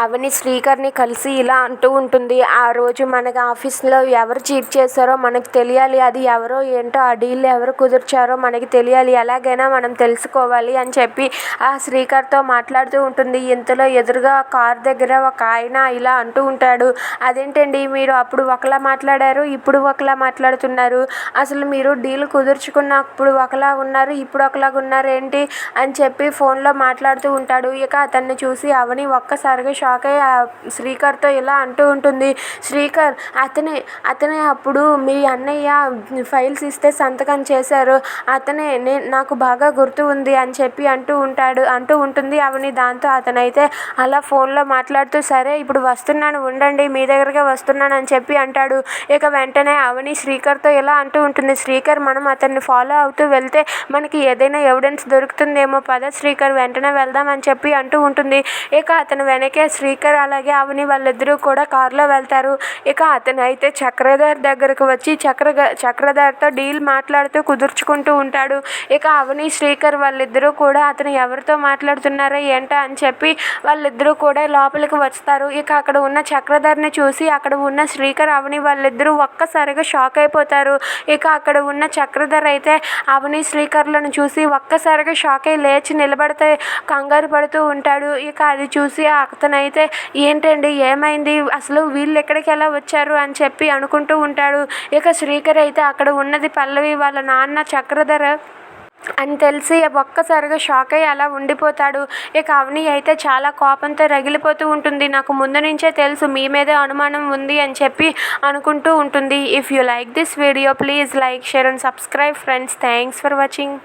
అవని శ్రీకర్ని కలిసి ఇలా అంటూ ఉంటుంది. ఆ రోజు మనకి ఆఫీస్లో ఎవరు చీట్ చేశారో మనకు తెలియాలి. అది ఎవరో ఏంటో ఆ డీల్ ఎవరు కుదిర్చారో మనకి తెలియాలి. ఎలాగైనా మనం తెలుసుకోవాలి అని చెప్పి ఆ శ్రీకర్తో మాట్లాడుతూ ఉంటుంది. ఇంతలో ఎదురుగా కార్ దగ్గర ఒక ఆయన ఇలా అంటూ ఉంటాడు. అదేంటండి మీరు అప్పుడు ఒకలా మాట్లాడారు ఇప్పుడు ఒకలా మాట్లాడుతున్నారు? అసలు మీరు డీల్ కుదుర్చుకున్నప్పుడు ఒకలా ఉన్నారు ఇప్పుడు ఒకలాగా ఉన్నారు ఏంటి అని చెప్పి ఫోన్లో మాట్లాడుతూ ఉంటాడు. ఇక అతన్ని చూసి అవని ఒక్కసారిగా షాక్ అయ్యి శ్రీకర్తో ఇలా అంటూ ఉంటుంది. శ్రీకర్ అతనే అతనే అప్పుడు మీ అన్నయ్య ఫైల్స్ ఇస్తే సంతకం చేశారు. అతనే నే నాకు బాగా గుర్తు ఉంది అని చెప్పి అంటూ ఉంటాడు అంటూ ఉంటుంది అవని దాంతో అతనైతే అలా ఫోన్లో మాట్లాడుతూ సరే ఇప్పుడు వస్తున్నాను ఉండండి మీ దగ్గరకే వస్తున్నాను అని చెప్పి అంటాడు. ఇక వెంటనే అవని శ్రీకర్తో ఇలా అంటూ ఉంటుంది శ్రీకర్ మనం అతన్ని ఫాలో అవుతూ వెళ్తే మనకి ఏదైనా ఎవిడెన్స్ దొరుకుతుందేమో పద శ్రీకర్ వెంటనే వెళ్దాం అని చెప్పి అంటూ ఉంటుంది. ఇక అతను వెనకే శ్రీకర్ అలాగే అవని వాళ్ళిద్దరూ కూడా కారులో వెళ్తారు. ఇక అతను అయితే చక్రధర్ దగ్గరకు వచ్చి చక్ర చక్రధర్తో డీల్ మాట్లాడుతూ కుదుర్చుకుంటూ ఉంటాడు. ఇక అవని శ్రీకర్ వాళ్ళిద్దరూ కూడా అతను ఎవరితో మాట్లాడుతున్నారో ఏంటో అని చెప్పి వాళ్ళిద్దరూ కూడా లోపలికి వస్తారు. ఇక అక్కడ ఉన్న చక్రధర్ని చూసి అక్కడ ఉన్న శ్రీకర్ అవని వాళ్ళిద్దరూ ఒక్కసారిగా షాక్ అయిపోతారు. ఇక అక్కడ ఉన్న చక్రధర్ అయితే అవని శ్రీకర్లను చూసి ఒక్కసారిగా షాక్ అయి లేచి నిలబడితే కంగారు పడుతూ ఉంటాడు. ఇక అది చూసి అతనైతే అయితే ఏంటండి ఏమైంది? అసలు వీళ్ళు ఎక్కడికి ఎలా వచ్చారు? అని చెప్పి అనుకుంటూ ఉంటాడు. ఇక శ్రీకర్ అయితే అక్కడ ఉన్నది పల్లవి వాళ్ళ నాన్న చక్రధర అని తెలిసి ఒక్కసారిగా షాక్ అయ్యి అలా ఉండిపోతాడు. ఇక అవని అయితే చాలా కోపంతో రగిలిపోతూ ఉంటుంది. నాకు ముందు నుంచే తెలుసు మీ మీదే అనుమానం ఉంది అని చెప్పి అనుకుంటూ ఉంటుంది. If you like this video please like share and subscribe friends thanks for watching